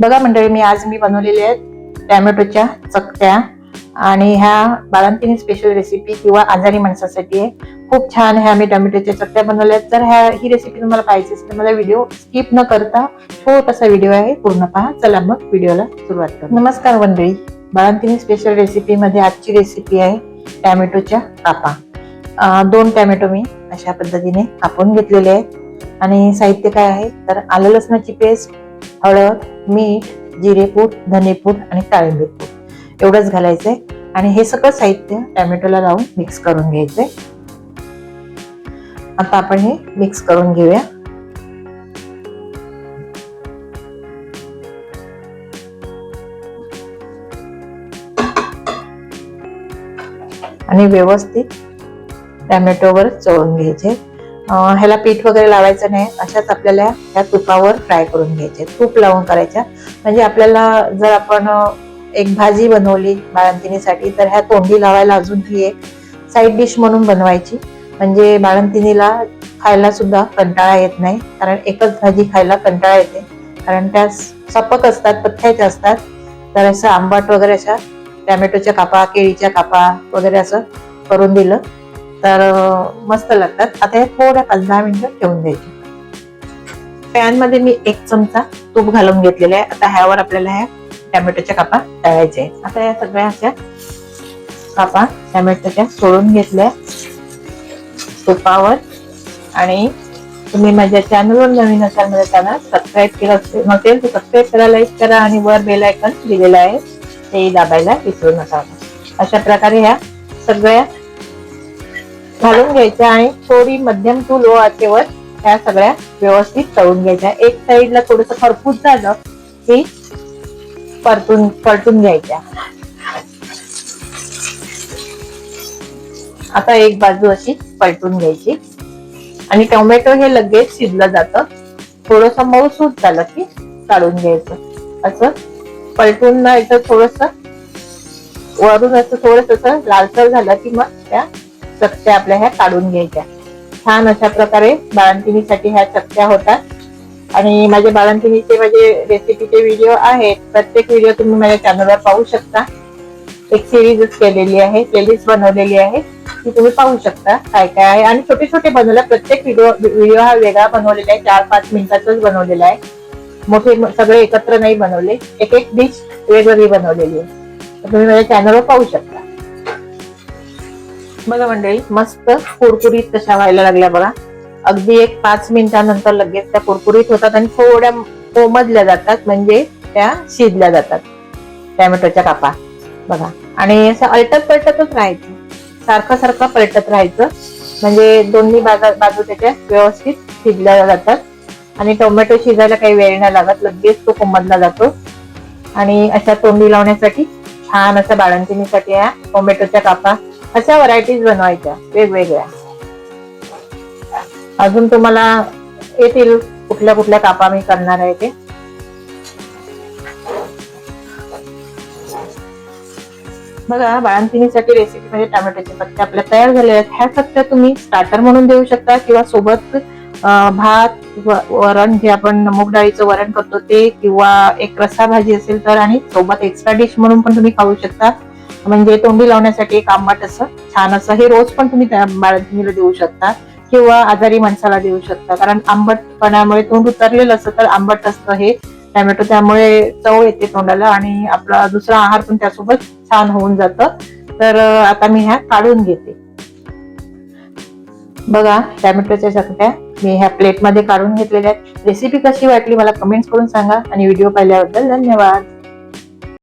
बघा मंडळी मी आज मी बनवलेले आहेत टॅमॅटोच्या चकत्या आणि ह्या बाळंतिनी स्पेशल रेसिपी किंवा आजारी माणसासाठी आहे. खूप छान ह्या मी टॅमॅटोच्या चकत्या बनवल्या आहेत तर ह्या ही रेसिपी तुम्हाला पाहिजे असेल तर मला व्हिडिओ स्किप न करता छोटासा व्हिडिओ आहे पूर्ण पहा. चला मग व्हिडिओला सुरुवात करू. नमस्कार मंडळी. बाळंतिनी स्पेशल रेसिपीमध्ये आजची रेसिपी आहे टॅमॅटोच्या कापा. दोन टॅमॅटो मी अशा पद्धतीने कापून घेतलेले आहेत. आणि साहित्य काय आहे? तर आलं लसणाची पेस्ट हळद मीठ जिरेपूड धनेपूड आणि काळिंबीर पूड एवढंच घालायचंय आणि हे सगळं साहित्य टॅमॅटोला लावून मिक्स करून घ्यायचंय. आता आपण हे मिक्स करून घेऊया. आणि व्यवस्थित टॅमॅटोवर चोळून घ्यायचे. ह्याला पीठ वगैरे लावायचं नाही. अशाच आपल्याला ह्या तुपावर फ्राय करून घ्यायचे. तूप लावून करायच्या. म्हणजे आपल्याला जर आपण एक भाजी बनवली बाळंतिणीसाठी तर ह्या तोंडी लावायला अजून ही एक साईड डिश म्हणून बनवायची. म्हणजे बाळंतिणीला खायला सुद्धा कंटाळा येत नाही. कारण एकच भाजी खायला कंटाळा येते. कारण त्या सपक असतात पथ्याच्या असतात. तर असं आंबट वगैरे अशा टॅमॅटोच्या कापा केळीच्या कापा वगैरे असं करून दिलं. तर मस्त लागतात. आता हे थोड्या पाच दहा मिनिटं ठेवून द्यायचे. पॅनमध्ये मी एक चमचा तूप घालून घेतलेला आहे. आता ह्यावर आपल्याला ह्या टॅमॅटोच्या कापा तळायच्या आहेत. आता या सगळ्या अशा कापा टॅमॅटोच्या सोडून घेतल्या. तुपावर. आणि तुम्ही माझ्या चॅनलवर नवीन असाल माझ्या चॅनल सबस्क्राईब केलं असेल नसेल तर सबस्क्राईब करा लाईक करा आणि वर बेल आयकन दिलेलं आहे. ते दाबायला विसरू नका. अशा प्रकारे ह्या सगळ्या घालून घ्यायच्या आणि थोडी मध्यम टू लो आचेवर ह्या सगळ्या व्यवस्थित तळून घ्यायच्या. एक साईडला थोडस खरपूस झालं की परतून परतून घ्यायच्या. आता एक बाजू अशी पलटून घ्यायची. आणि टोमॅटो हे लगेच शिजलं जातं. थोडस मऊसूत झालं की काढून घ्यायचं. असं पलटून ना एकदा थोडस वरून असं थोडस असं लालसर झालं की मग त्या चकत्या आपल्या ह्या काढून घ्यायच्या. छान अशा प्रकारे बाळंतिणीसाठी ह्या चकत्या होतात. आणि माझे बाळंतिणीचे माझे रेसिपीचे व्हिडिओ आहेत. प्रत्येक व्हिडिओ तुम्ही माझ्या चॅनलवर पाहू शकता. एक सिरीजच केलेली आहे प्लेलिस्ट बनवलेली आहे. ती तुम्ही पाहू शकता काय काय आहे. आणि छोटे छोटे बनवले प्रत्येक व्हिडिओ व्हिडिओ हा वेगळा बनवलेला आहे. चार पाच मिनिटाचाच बनवलेला आहे. मोठे सगळे एकत्र नाही बनवले. एक एक डिश वेगवेगळी बनवलेली आहे. तुम्ही माझ्या चॅनलवर पाहू शकता. बघा मंडळी मस्त कुरकुरीत तशा व्हायला लागल्या बघा. अगदी एक पाच मिनिटानंतर लगेच त्या कुरकुरीत होतात आणि थोड्या कोमजल्या जातात म्हणजे त्या शिजल्या जातात. टॅमॅटोच्या कापा बघा. आणि असं अलटत पलटतच राहायचं. सारखं सारखं पलटत राहायचं. म्हणजे दोन्ही बाजू बाजू त्याच्या व्यवस्थित शिजल्या जातात. आणि टोमॅटो शिजायला काही वेळ नाही लागत लगेच तो कोमजला जातो. आणि अशा तोंडी लावण्यासाठी छान अशा बाळंतिणीसाठी या टोमॅटोच्या कापा. अशा व्हरायटीज बनवायच्या वेगवेगळ्या. अजून तुम्हाला येतील कुठल्या कुठल्या कापा मी करणार आहे ते. बघा बाळंतिणीसाठी रेसिपी म्हणजे टोमॅटोचे पत्ते आपल्या तयार झाले आहेत. ह्या चकत्या तुम्ही स्टार्टर म्हणून देऊ शकता किंवा सोबत भात वरण जे आपण मूग डाळीचं वरण करतो ते किंवा एक रस्सा भाजी असेल तर आणि सोबत एक्स्ट्रा डिश म्हणून पण तुम्ही खाऊ शकता. म्हणजे तोंडी लावण्यासाठी एक आंबट असं छान असं. हे रोज पण तुम्ही त्या देऊ शकता किंवा आजारी माणसाला देऊ शकता. कारण आंबटपणामुळे तोंड उतरलेलं असतं तर आंबट असतं हे. टॅमॅटो त्यामुळे चव येते तोंडाला आणि आपला दुसरा आहार पण त्यासोबत छान होऊन जातं. तर आता मी ह्या काढून घेते. बघा टॅमॅटोच्या चकट्या मी ह्या प्लेटमध्ये काढून घेतलेल्या आहेत. रेसिपी कशी वाटली मला कमेंट्स करून सांगा आणि व्हिडिओ पाहिल्याबद्दल धन्यवाद.